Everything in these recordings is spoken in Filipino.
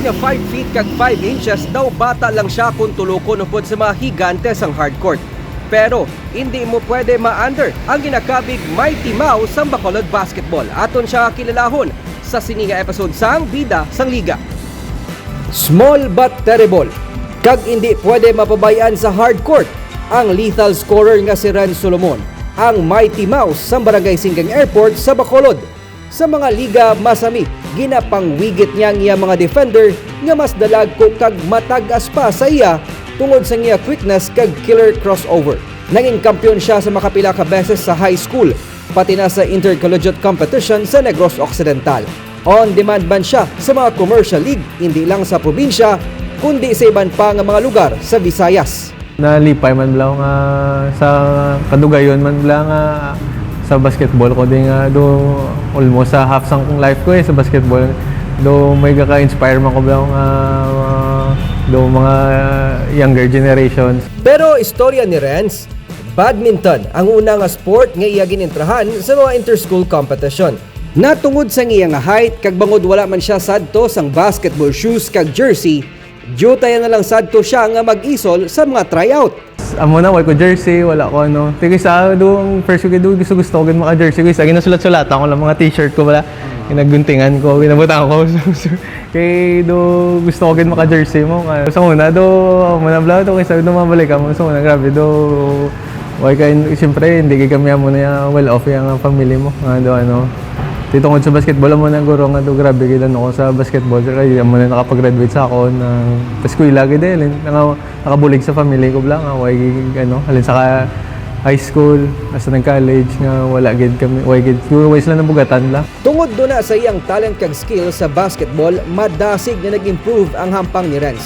Nga 5 feet kag 5 inches daw bata lang siya kung tulukon upod sa mga higante sang hardcourt. Pero hindi mo pwede ma-under ang ginakabig Mighty Mouse sa Bacolod Basketball. Aton siya kilalahon sa sininga episode sang Bida sang Liga. Small but terrible. Kag hindi pwede mapabayaan sa hardcourt ang lethal scorer nga si Ren Solomon, ang Mighty Mouse sa Barangay Singgang Airport sa Bacolod. Sa mga liga masami, ginapangwigit niya ang iya mga defender nga mas dalag ko kag matagas pa sa iya tungod sa iya quickness kag killer crossover. Nanging kampiyon siya sa makapila ka beses sa high school, pati na sa intercollegiate competition sa Negros Occidental. On-demand man siya sa mga commercial league, hindi lang sa probinsya, kundi sa iban pa nga mga lugar sa Visayas. Nalipay man bla nga sa kadugayon man bla nga sa basketball ko din nga do almost sa half sang kong life ko eh sa basketball do may ka-inspire man ko bla nga uh, do mga younger generations Pero istorya ni Renz, badminton ang una nga sport nga iya ginintrahan sa mga inter-school competition. Natungod sa nga height kag bangod wala man siya sadto sang basketball shoes kag jersey, jutay na lang sadto siya nga mag-isol sa mga tryout. amo na wala ko jersey wala ko ano. Tigay sa do ang first week do gusto gusto ko maka jersey guys agi nasulat-sulat ako lang mga t-shirt ko wala. Ginaguntingan ko ginabutan ko. Kay do gusto ko gid maka jersey mo sa una do mo na bla do kay sabi do mabalik mo sa una grabe do Why kay siyempre hindi kay kami mo na well off yung family mo. Do ano titungod sa basketball mo na guro nga do grabe gid ano ko sa basketball kaya mo na nakapag-graduate sa ako ng eskwela gid eh naka nakabulig sa family ko bla nga why gid ano halin sa high school asa nag college nga wala gid kami why gid siguro why sila nabugatan la Tungod do na sa iyang talent kag skill sa basketball, madasig na nag-improve ang hampang ni Renz.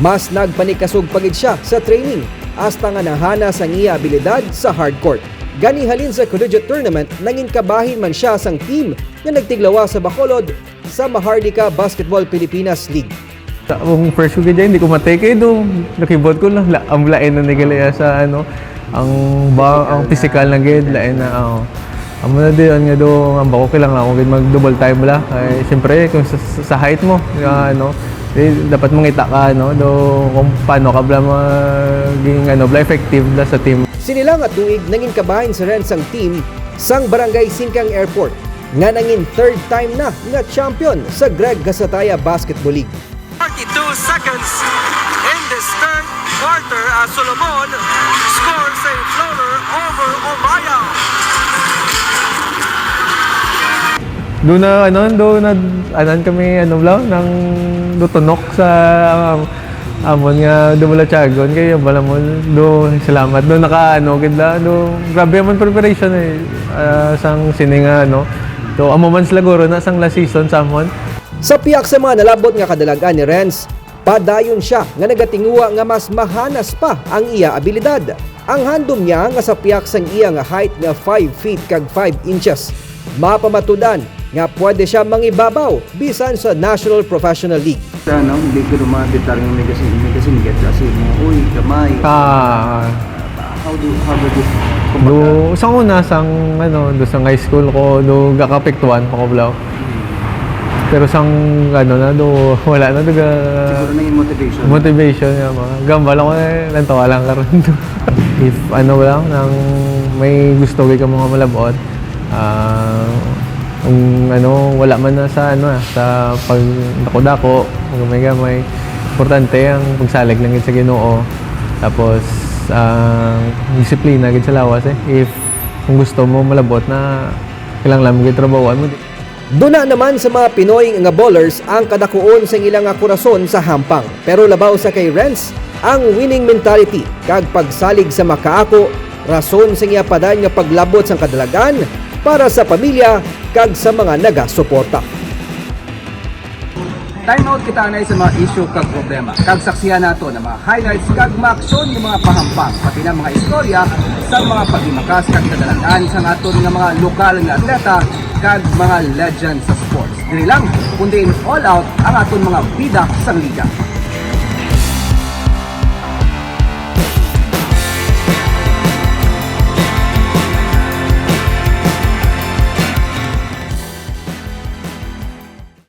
Mas nagpanikasog pagid siya sa training hasta nga nahana sa iya abilidad sa hardcourt. Gani halin sa collegiate tournament, nangin kabahin man siya sang team na nagtiglawa sa Bacolod sa Mahardika Basketball Pilipinas League. Sa akong first week dyan, hindi ko matake do. Nakibot ko lang, la, ang lain na nagilaya sa ano, ang ba, ang physical na gid, lain na, ako. Amo na di, nga do, ang bako kailangan ako gid mag double time la. Kay siyempre kung sa, sa height mo, nga, ano, dapat mangita ka ano, do kung paano ka bla maging ano, bla effective la sa team. Sinilang at duig nangin kabahin sa Renz ang team sang Barangay Singkang Airport nga nangin third time na nga champion sa Greg Gasataya Basketball League. 42 seconds in this third quarter as Solomon scores a floater over Omaya. Do na ano, do na anan kami ano bla nang do tunok sa um, amon nga do wala tiyagon kay bala mo do salamat. Do naka ano gid la do grabe man preparation eh. Ah, sang sini nga ano. Do amo man sila guro na sang last season sa amon. Sa piyak sa mga nalabot nga kadalagan ni Renz, padayon siya nga nagatinguwa nga mas mahanas pa ang iya abilidad. Ang handom niya nga sa piyak sang iya nga height nga 5 feet kag 5 inches. Mapamatudan nga pwede siya mangibabaw bisan sa National Professional League. sa ano, hindi ko lumabitar yung legacy, legacy get kasi mo, uy, kamay. ah How do, how do you, do sang una sang ano do sang high school ko do gakapektuan pa ko blaw pero sang ano na do wala na do ga siguro na yung motivation. motivation nga mga gambal ako eh lantawa lang karon if ano lang nang may gusto kay ka mga malabot ah kung ano wala man na sa ano ah, sa pag dako-dako gamay-gamay. Importante ang pagsalig lang sa Ginoo. Tapos ang disiplina gid sa lawas eh. If kung gusto mo malabot na kailangan lang gid trabahoan mo Duna naman sa mga Pinoy nga bowlers ang kadakuon sa ilang nga kurason sa hampang. Pero labaw sa kay Renz ang winning mentality kag pagsalig sa makaako, rason sa iya padan nga paglabot sa kadalagan para sa pamilya kag sa mga naga-suporta. Time out kita na sa mga issue kag problema. Kag saksihan nato na mga highlights kag maaksyon ng mga pahampang pati na mga istorya sa mga pagimakas kag kadalagan sa aton nga mga lokal nga atleta kag mga legend sa sports. Dili lang kundi in all out ang aton mga bida sa liga.